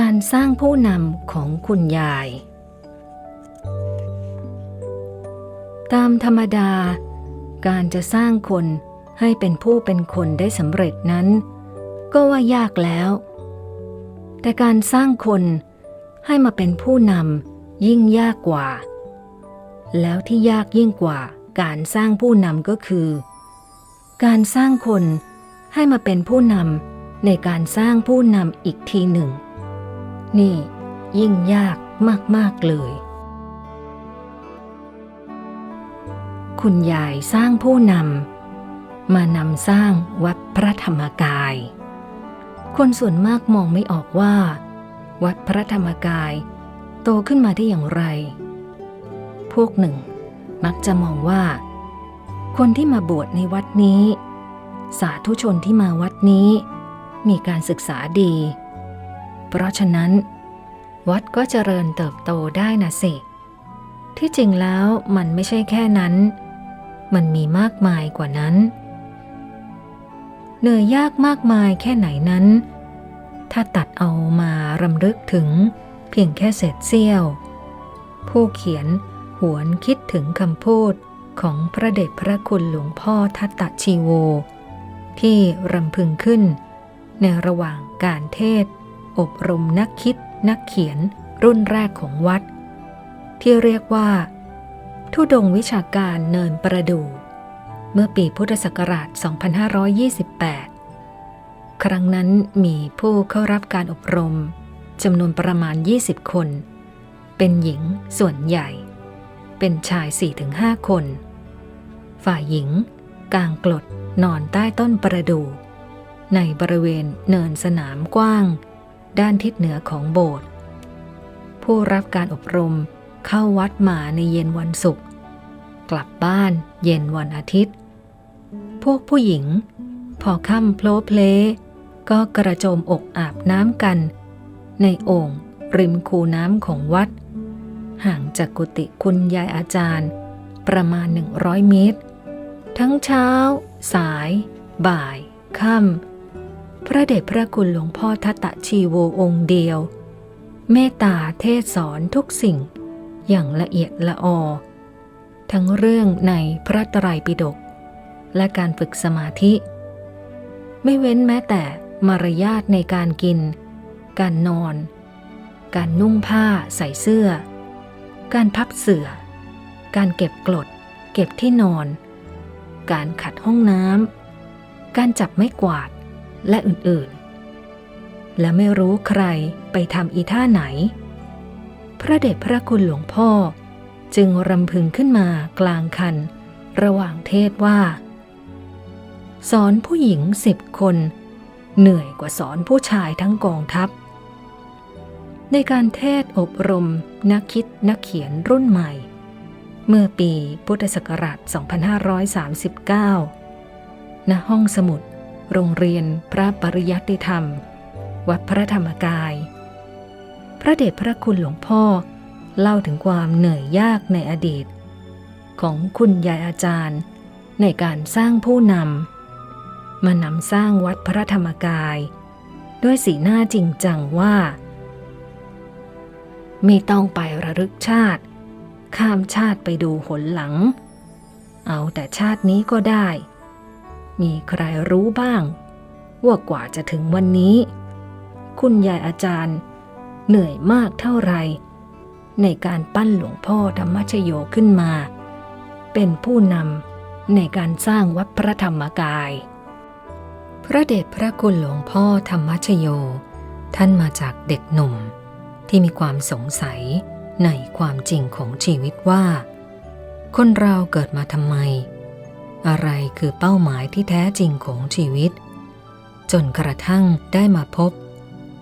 การสร้างผู้นำของคุณยาย ตามธรรมดา การจะสร้างคนให้เป็นผู้เป็นคนได้สำเร็จนั้น ก็ว่ายากแล้ว แต่การสร้างคนให้มาเป็นผู้นำยิ่งยากกว่า แล้วที่ยากยิ่งกว่าการสร้างผู้นำก็คือ การสร้างคนให้มาเป็นผู้นำในการสร้างผู้นำอีกทีหนึ่ง นี่ยิ่งยากมาก ๆ เลย คุณยายสร้างผู้นำมานำสร้างวัดพระธรรมกาย คนส่วนมากมองไม่ออกว่า วัดพระธรรมกาย โตขึ้นมาได้อย่างไร พวกหนึ่ง มักจะมองว่า คนที่มาบวชในวัดนี้ สาธุชนที่มาวัดนี้ มีการศึกษาดี เพราะฉะนั้น วัดก็เจริญเติบโตได้นะสิ ที่จริงแล้วมันไม่ใช่แค่นั้น มันมีมากมายกว่านั้น เหนื่อยยากมากมายแค่ไหนนั้น ถ้าตัดเอามารำลึกถึงเพียงแค่เศษเสี้ยว ผู้เขียนหวนคิดถึงคำพูดของพระเดชพระคุณหลวงพ่อทัตตชีโว ที่รำพึงขึ้นในระหว่างการเทศ อบรมนักคิดนักเขียนรุ่นแรกของวัด ที่เรียกว่า ทุดงวิชาการเนินประดูเมื่อปีพุทธศักราช 2528 ครั้งนั้นมีผู้เข้ารับการอบรมจำนวนประมาณ 20 คน เป็นหญิงส่วนใหญ่ เป็นชาย 4-5 คน ฝ่ายหญิงกางกลดนอนใต้ต้นประดูในบริเวณเนินสนามกว้าง ด้านทิศเหนือของโบสถ์ผู้รับการอบรมเข้าวัดมาในเย็นวันศุกร์กลับบ้านเย็นวันอาทิตย์ พวกผู้หญิง พอค่ำโพลเพลก็กระโจมอกอาบน้ำกัน ในโอ่งริมคูน้ำของวัด ห่างจากกุฏิคุณยายอาจารย์ ประมาณ 100 เมตร ทั้งเช้า สาย บ่าย ค่ำ พระเดชพระคุณหลวงพ่อทัตตชีโวองค์เดียว เมตตาเทศสอนทุกสิ่ง อย่างละเอียดละออ ทั้งเรื่องในพระไตรปิฎกและการฝึกสมาธิ ไม่เว้นแม้แต่มารยาทในการกิน การนอน การนุ่งผ้าใส่เสื้อ การพับเสื่อ การเก็บกรดเก็บที่นอน การขัดห้องน้ำการจับไม้กวาด และอื่นๆ และไม่รู้ใครไปทำอีท่าไหน พระเดชพระคุณหลวงพ่อจึงรำพึงขึ้นมากลางคัน ระหว่างเทศว่า สอนผู้หญิงสิบคน เหนื่อยกว่าสอนผู้ชายทั้งกองทัพ ในการเทศอบรมนักคิดนักเขียนรุ่นใหม่ เมื่อปีพุทธศักราช 2539 ณห้องสมุด โรงเรียนพระปริยัติธรรม วัดพระธรรมกาย พระเดชพระคุณหลวงพ่อเล่าถึงความเหนื่อยยากในอดีต ของคุณยายอาจารย์ ในการสร้างผู้นำมานำสร้างวัดพระธรรมกาย ด้วยสีหน้าจริงจังว่า ไม่ต้องไประลึกชาติ ข้ามชาติไปดูหนหลัง เอาแต่ชาตินี้ก็ได้ มีใครรู้บ้าง ว่ากว่าจะถึงวันนี้ คุณยายอาจารย์ เหนื่อยมากเท่าไร ในการปั้นหลวงพ่อธรรมชโยขึ้นมา เป็นผู้นำในการสร้างวัดพระธรรมกาย พระเดชพระคุณหลวงพ่อธรรมชโย ท่านมาจากเด็กหนุ่ม ที่มีความสงสัยในความจริงของชีวิตว่า คนเราเกิดมาทำไม อะไรคือเป้าหมายที่แท้จริงของชีวิต จนกระทั่งได้มาพบ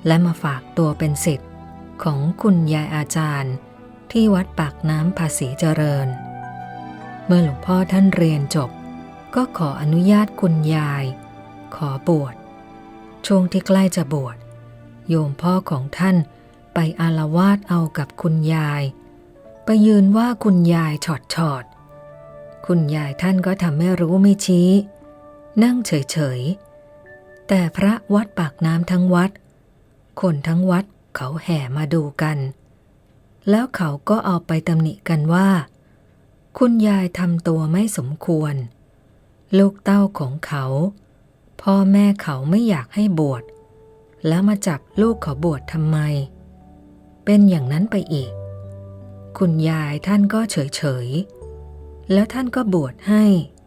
และมาฝากตัวเป็นสิทธิ์ของคุณยายอาจารย์ ที่วัดปากน้ำภาษีเจริญ เมื่อหลวงพ่อท่านเรียนจบ ก็ขออนุญาตคุณยาย ขอบวชช่วงที่ใกล้จะบวชโยมพ่อของท่านไปอารวาสเอากับคุณยาย ไปยืนว่าคุณยายฉอดฉอด คุณยายท่านก็ทำไม่รู้ไม่ชี้ นั่งเฉยๆ แต่พระวัดปากน้ำทั้งวัด คนทั้งวัดเขาแห่มาดูกัน แล้วเขาก็เอาไปตำหนิกันว่า คุณยายทำตัวไม่สมควร ลูกเต้าของเขา พ่อแม่เขาไม่อยากให้บวช แล้วมาจับลูกเขาบวชทำไม เป็นอย่างนั้นไปอีก คุณยายท่านก็เฉยเฉยๆ แล้วท่านก็บวชให้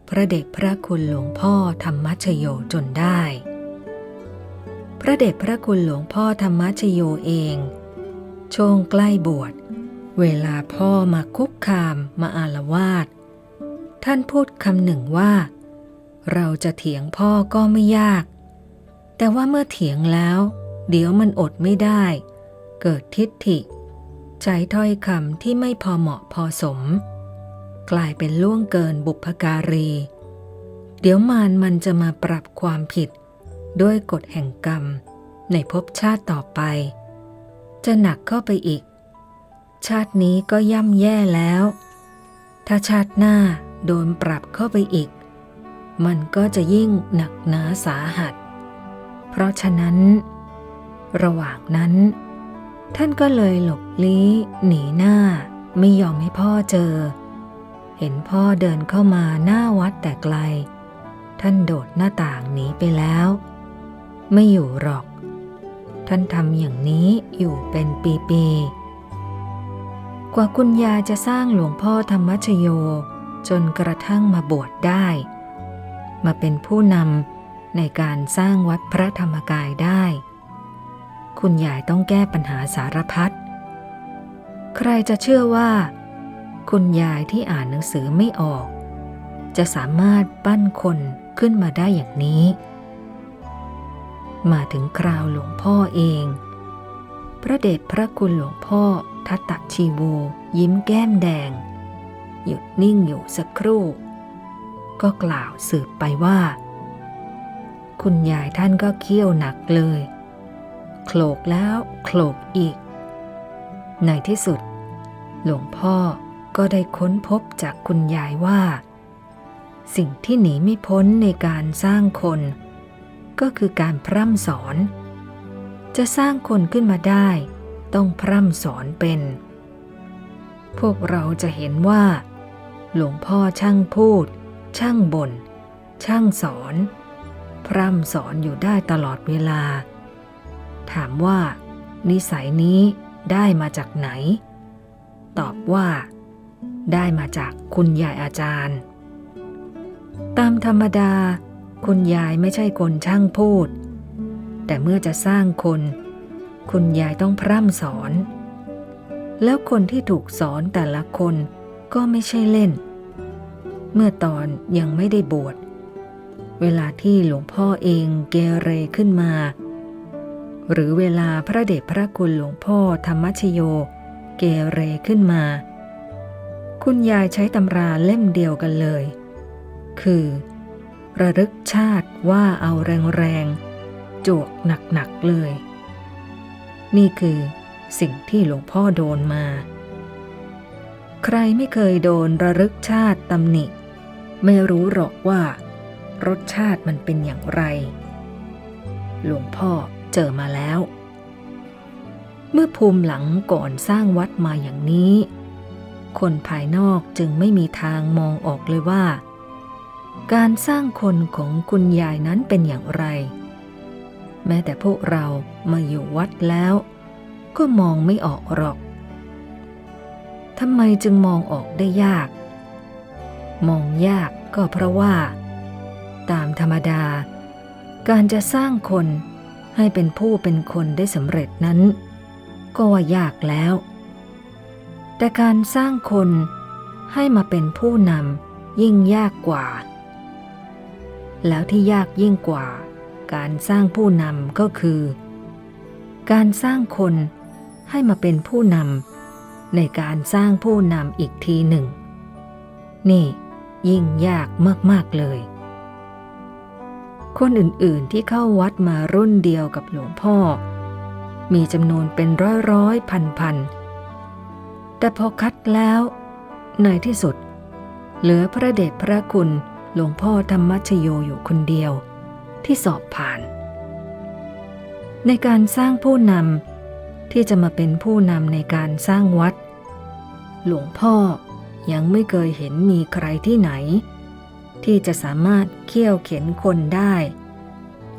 พระเดชพระคุณหลวงพ่อธรรมชโยจนได้ พระเดชพระคุณหลวงพ่อธรรมชโยเอง ช่วงใกล้บวช เวลาพ่อมาคุกคามมาอาละวาดท่านพูดคำหนึ่งว่า เราจะเถียงพ่อก็ไม่ยาก แต่ว่าเมื่อเถียงแล้ว เดี๋ยวมันอดไม่ได้ เกิดทิฏฐิ ใช้ถ้อยคำที่ไม่พอเหมาะพอสม กลายเป็นล่วงเกินบุพการี เดี๋ยวมารมันจะมาปรับความผิด ด้วยกฎแห่งกรรม ในภพชาติต่อไป จะหนักเข้าไปอีก ชาตินี้ก็ย่ำแย่แล้ว ถ้าชาติหน้าโดนปรับเข้าไปอีก มันก็จะยิ่งหนักหนาสาหัส เพราะฉะนั้น ระหว่างนั้น ท่านก็เลยหลบลี้หนีหน้าไม่ยอมให้พ่อเจอ เห็นพ่อเดินเข้ามาหน้าวัดแต่ไกล ท่านโดดหน้าต่างหนีไปแล้ว ไม่อยู่หรอก ท่านทำอย่างนี้อยู่เป็นปีๆ กว่าคุณยายจะสร้างหลวงพ่อธรรมชโย จนกระทั่งมาบวชได้ มาเป็นผู้นำในการสร้างวัดพระธรรมกายได้ คุณยายต้องแก้ปัญหาสารพัด ใครจะเชื่อว่า คุณยายที่อ่านหนังสือไม่ออก จะสามารถปั้นคนขึ้นมาได้อย่างนี้ มาถึงคราวหลวงพ่อเอง พระเดชพระคุณหลวงพ่อทัตตะชีโวยิ้มแก้มแดง หยุดนิ่งอยู่สักครู่ ก็กล่าวสืบไปว่า คุณยายท่านก็เคี่ยวหนักเลยโขลกแล้วโขลกอีก ในที่สุด หลวงพ่อ ก็ได้ค้นพบจากคุณยายว่า สิ่งที่หนีไม่พ้นในการสร้างคน ก็คือการพร่ำสอน จะสร้างคนขึ้นมาได้ ต้องพร่ำสอนเป็น พวกเราจะเห็นว่า หลวงพ่อช่างพูด ช่างบน่น ช่างสอน พร่ำสอนอยู่ได้ตลอดเวลา ถามว่า นิสัยนี้ได้มาจากไหน ตอบว่า ได้มาจากคุณยายอาจารย์ ตามธรรมดา คุณยายไม่ใช่คนช่างพูด แต่เมื่อจะสร้างคน คุณยายต้องพร่ำสอน แล้วคนที่ถูกสอนแต่ละคนก็ไม่ใช่เล่น เมื่อตอนยังไม่ได้บวช เวลาที่หลวงพ่อเองเกเรขึ้นมา หรือเวลาพระเดชพระคุณหลวงพ่อธรรมชโย เกเรขึ้นมา คุณยายใช้ตำราเล่มเดียวกันเลย คือ ระลึกชาติว่าเอาแรงๆ จวกหนักๆเลย นี่คือสิ่งที่หลวงพ่อโดนมา ใครไม่เคยโดนระลึกชาติตำหนิ ไม่รู้หรอกว่า รสชาติมันเป็นอย่างไร หลวงพ่อเจอมาแล้ว เมื่อภูมิหลังก่อนสร้างวัดมาอย่างนี้ คนภายนอกจึงไม่มีทางมองออกเลยว่า การสร้างคนของคุณยายนั้นเป็นอย่างไร แม้แต่พวกเรามาอยู่วัดแล้ว ก็มองไม่ออกหรอกทำไมจึงมองออกได้ยาก มองยากก็เพราะว่า ตามธรรมดา การจะสร้างคนให้เป็นผู้เป็นคนได้สำเร็จนั้น ก็ว่ายากแล้ว แต่การสร้างคนให้มาเป็นผู้นำยิ่งยากกว่า แล้วที่ยากยิ่งกว่า การสร้างผู้นำก็คือ การสร้างคนให้มาเป็นผู้นำในการสร้างผู้นำอีกทีหนึ่ง นี่ยิ่งยากมาก ๆ เลย คนอื่นๆที่เข้าวัดมารุ่นเดียวกับหลวงพ่อ มีจำนวนเป็นร้อยร้อยพันพัน แต่พอคัดแล้ว ในที่สุด เหลือพระเดชพระคุณหลวงพ่อธรรมชโยอยู่คนเดียว ที่สอบผ่าน ในการสร้างผู้นำที่จะมาเป็นผู้นำในการสร้างวัด หลวงพ่อยังไม่เคยเห็นมีใครที่ไหน ที่จะสามารถเคี่ยวเข็นคนได้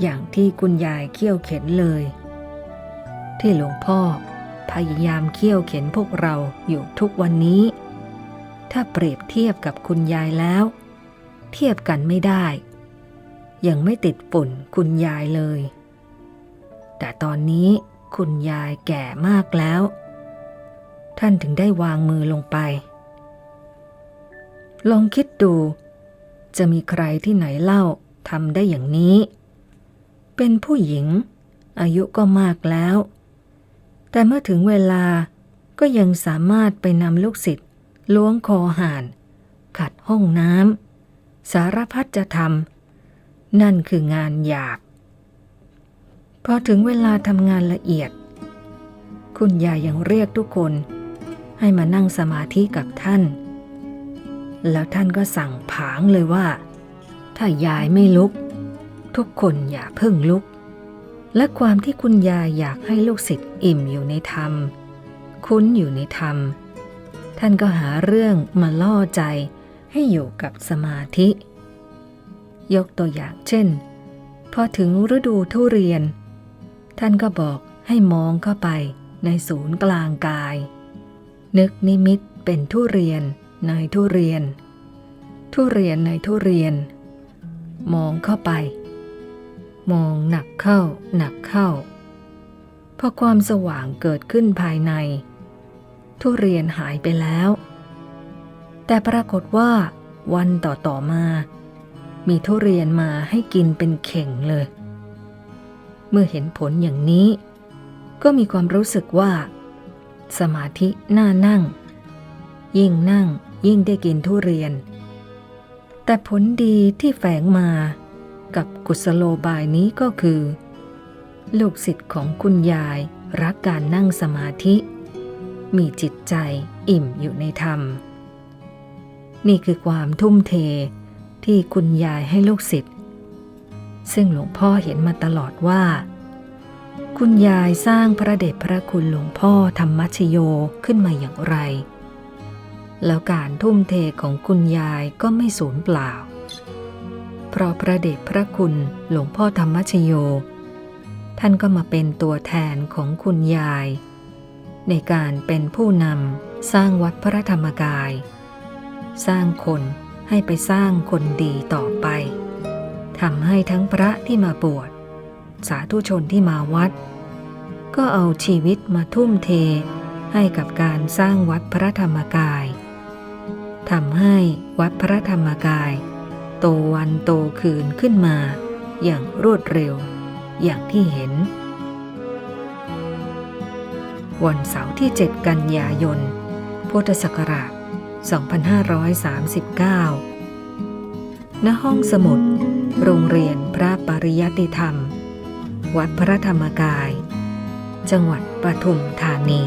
อย่างที่คุณยายเคี่ยวเข็นเลย ที่หลวงพ่อ พยายามเคี่ยวเข็นพวกเราอยู่ทุกวันนี้ ถ้าเปรียบเทียบกับคุณยายแล้ว เทียบกันไม่ได้ ยังไม่ติดฝุ่นคุณยายเลย แต่ตอนนี้คุณยายแก่มากแล้ว ท่านถึงได้วางมือลงไป ลองคิดดู จะมีใครที่ไหนเล่าทำได้อย่างนี้ เป็นผู้หญิง อายุก็มากแล้ว แต่เมื่อถึงเวลาก็ยังสามารถไปนำลูกศิษย์ล้วงคอห่าน ขัดห้องน้ำสารพัดจะทำนั่นคืองานหยาบ พอถึงเวลาทำงานละเอียด คุณยายยังเรียกทุกคน ให้มานั่งสมาธิกับท่าน แล้วท่านก็สั่งผางเลยว่า ถ้ายายไม่ลุก ทุกคนอย่าเพิ่งลุก และความที่คุณยายอยากให้ลูกศิษย์อิ่มอยู่ในธรรม คุ้นอยู่ในธรรม ท่านก็หาเรื่องมาล่อใจให้อยู่กับสมาธิ ยกตัวอย่างเช่น พอถึงฤดูทุเรียน ท่านก็บอกให้มองเข้าไปในศูนย์กลางกาย นึกนิมิตเป็นทุเรียนในทุเรียน ทุเรียนในทุเรียน มองเข้าไป มองหนักเข้า หนักเข้า พอความสว่างเกิดขึ้นภายใน ทุเรียนหายไปแล้ว แต่ปรากฏว่า วันต่อต่อมา มีทุเรียนมาให้กินเป็นเข่งเลย เมื่อเห็นผลอย่างนี้ ก็มีความรู้สึกว่า สมาธิน่านั่ง ยิ่งนั่งยิ่งได้กินทุเรียน แต่ผลดีที่แฝงมา กับกุศโลบายนี้ก็คือ ลูกศิษย์ของคุณยายรักการนั่งสมาธิ มีจิตใจอิ่มอยู่ในธรรม นี่คือความทุ่มเทที่คุณยายให้ลูกศิษย์ซึ่งหลวงพ่อเห็นมาตลอดว่า คุณยายสร้างพระเดชพระคุณหลวงพ่อธรรมชโยขึ้นมาอย่างไร แล้วการทุ่มเทของคุณยายก็ไม่สูญเปล่า เพราะพระเดชพระคุณหลวงพ่อธรรมชโย ท่านก็มาเป็นตัวแทนของคุณยาย ในการเป็นผู้นำสร้างวัดพระธรรมกาย สร้างคนให้ไปสร้างคนดีต่อไปทำให้ทั้งพระที่มาบวชสาธุชนที่มาวัด ก็เอาชีวิตมาทุ่มเทให้กับการสร้างวัดพระธรรมกายทำให้วัดพระธรรมกาย โตวันโตคืนขึ้นมา อย่างรวดเร็ว อย่างที่เห็น วันเสาร์ที่ 7 กันยายน พุทธศักราช 2539 ณ ห้องสมุด โรงเรียนพระปริยติธรรม วัดพระธรรมกาย จังหวัดปทุมธานี